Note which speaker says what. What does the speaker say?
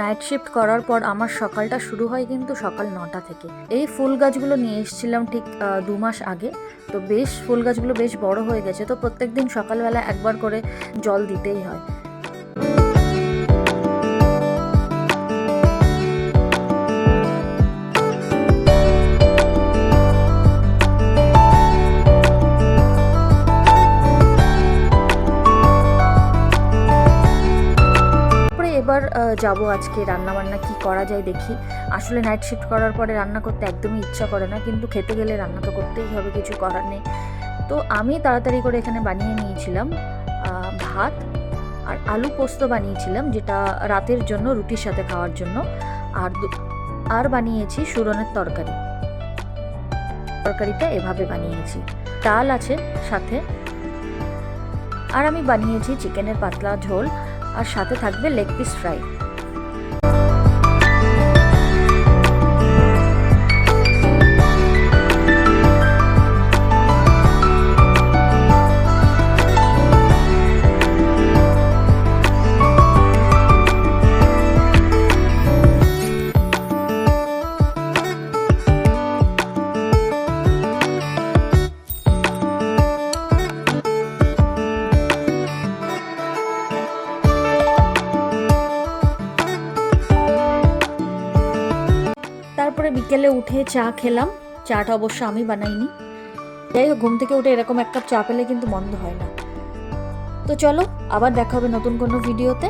Speaker 1: Night shift করার পর আমার সকালটা শুরু হয় কিন্তু সকাল নটা থেকে। এই ফুল গাছগুলো নিয়ে এসেছিলাম ঠিক দু মাস আগে। তো বেশ ফুল গাছগুলো বেশ বড় হয়ে গেছে। তো প্রত্যেকদিন সকালবেলা একবার করে জল দিতেই হয়। এবার যাব আজকে? রান্না বান্না কি করা যায় দেখি। আসলে নাইট শিফট করার পরে রান্না করতে একদমই ইচ্ছা করে না, কিন্তু খেতে গেলে রান্না তো করতেই হবে, কিছু করার নেই। তো আমি তাড়াতাড়ি করে এখানে বানিয়ে নিয়েছিলাম ভাত আর আলু পোস্ত বানিয়েছিলাম, যেটা রাতের জন্য রুটির সাথে খাওয়ার জন্য। আর আর বানিয়েছি সুরনের তরকারি। তরকারিটা এভাবে বানিয়েছি। ডাল আছে সাথে। আর আমি বানিয়েছি চিকেনের পাতলা ঝোল। আর সাথে থাকবে লেগ পিস ফ্রাই। তারপরে বিকেলে উঠে চা খেলাম। চাটা অবশ্য আমি বানাইনি। যাই হোক, ঘুম থেকে উঠে এরকম এক কাপ চা পেলে কিন্তু বন্ধ হয় না। তো চলো, আবার দেখা হবে নতুন কোনো ভিডিওতে।